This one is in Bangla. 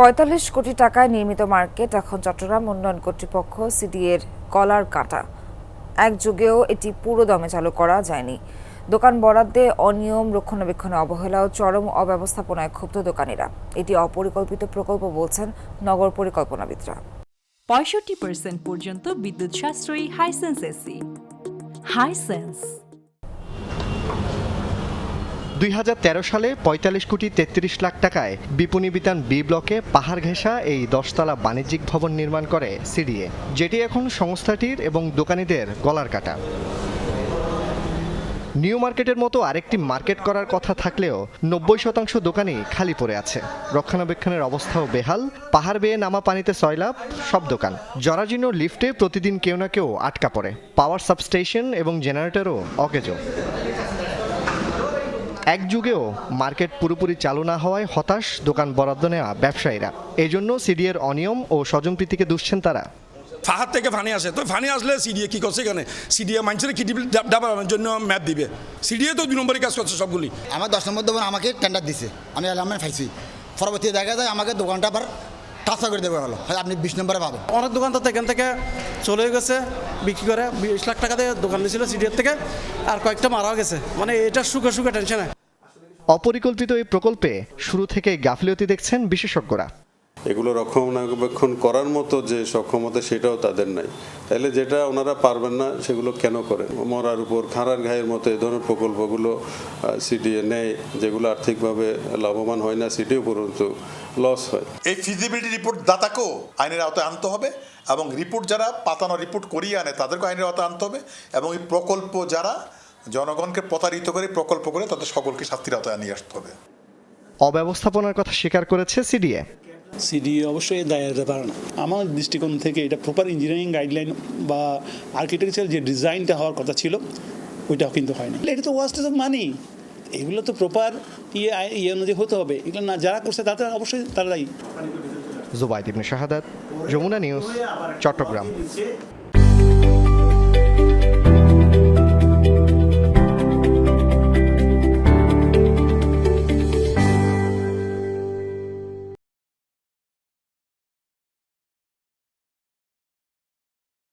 পঁয়তাল্লিশ কোটি টাকায় নির্মিত মার্কেট এখন চট্টগ্রাম উন্নয়ন কর্তৃপক্ষ সিডিএর কলার কাটা। এক যুগেও এটি পুরো দমে চালু করা যায়নি। দোকান বরাদ্দে অনিয়ম, রক্ষণাবেক্ষণে অবহেলা ও চরম অব্যবস্থাপনায় ক্ষুব্ধ দোকানিরা। এটি অপরিকল্পিত প্রকল্প বলছেন নগর পরিকল্পনাবিদরা। পঁয়ষট্টি পর্যন্ত বিদ্যুৎ সাশ্রয়ী হাইসেন্স এসি হাইসেন্স দুই হাজার তেরো সালে পঁয়তাল্লিশ কোটি তেত্রিশ লাখ টাকায় বিপণী বিতান বি ব্লকে পাহাড় ঘেঁষা এই দশতলা বাণিজ্যিক ভবন নির্মাণ করে সিডিএ, যেটি এখন সংস্থাটির এবং দোকানীদের গলার কাটা। নিউ মার্কেটের মতো আরেকটি মার্কেট করার কথা থাকলেও নব্বই শতাংশ দোকানই খালি পড়ে আছে। রক্ষণাবেক্ষণের অবস্থাও বেহাল, পাহাড় বেয়ে নামা পানিতে সয়লাভ সব দোকান। জরাজীর্ণ লিফটে প্রতিদিন কেউ না কেউ আটকা পড়ে। পাওয়ার সাবস্টেশন এবং জেনারেটরও অকেজো। এক যুগেও মার্কেট পুরোপুরি চালু না হওয়ায় হতাশ দোকান বরাদ্দ নেওয়া ব্যবসায়ীরা। এই জন্য সিডিএর অনিয়ম ও স্বজনপ্রীতিকে দুষছেন তারা। ফাহার থেকে ফানি আসে। তো ফানি আসলে সিডিএ কি করছে এখানে? সিডিএ মানুষের কি ডাবার জন্য ম্যাপ দিবে। সিডিএ তো দুই নম্বরই কাজ করছে সবগুলি। আমার দশ নম্বর দোকান আমাকে টেন্ডার দিছে। আমি অ্যালার্মেন্ট পাইছি পরবর্তী দেখা যায় আমাকে দোকানটা আবার ট্রান্সফার করে দেবে হলো। আপনি বিশ নম্বরে পাবেন। অনেক দোকান তো এখান থেকে চলে গেছে বিক্রি করে। বিশ লাখ টাকা দিয়ে দোকান দিয়েছিল সিডিএর থেকে আর কয়েকটা মারাও গেছে। মানে এটা সুখে সুখে টেনশনে অপরিকল্পিত এই প্রকল্পে শুরু থেকে গাফিলতি দেখছেন বিশেষজ্ঞরা। এগুলো রক্ষণাবেক্ষণ করার মতো যে সক্ষমতা সেটাও তাদের নাই। তাহলে যেটা ওনারা পারবেন না সেগুলো কেন করেন? মরার উপর খাঁড়ার ঘায়ের মতো এই ধরনের প্রকল্পগুলো সিডিএ নেয় যেগুলো আর্থিকভাবে লাভবান হয় না সিটিও পর্যন্ত লস হয়। এই ফিজিবিলিটি রিপোর্ট দাতাকেও আইনের আওতায় আনতে হবে এবং রিপোর্ট যারা পাতানো রিপোর্ট করিয়ে আনে তাদেরকে আইনের আওতায় আনতে হবে এবং এই প্রকল্প যারা জনগণকে প্রতারিত করে প্রকল্প করে তাদের সকলকে শাস্তির আওতায় নিয়ে আসতে হবে। অব্যবস্থাপনার কথা স্বীকার করেছে সিডিএ। সিডি অবশ্যই দায় হতে পারে না। আমার দৃষ্টিকোণ থেকে এটা প্রপার ইঞ্জিনিয়ারিং গাইডলাইন বা আর্কিটেকচার যে ডিজাইনটা হওয়ার কথা ছিল, ওইটাও কিন্তু হয়নি। এটা তো ওয়াস্টেজ অফ মানি এগুলো তো প্রপার ইয়ে ইয়ে অনুযায়ী হতে হবে। এগুলো না, যারা করছে তাদের অবশ্যই তারাই। জুবাইদ ইবনে শাহাদাত, যমুনা নিউজ, চট্টগ্রাম।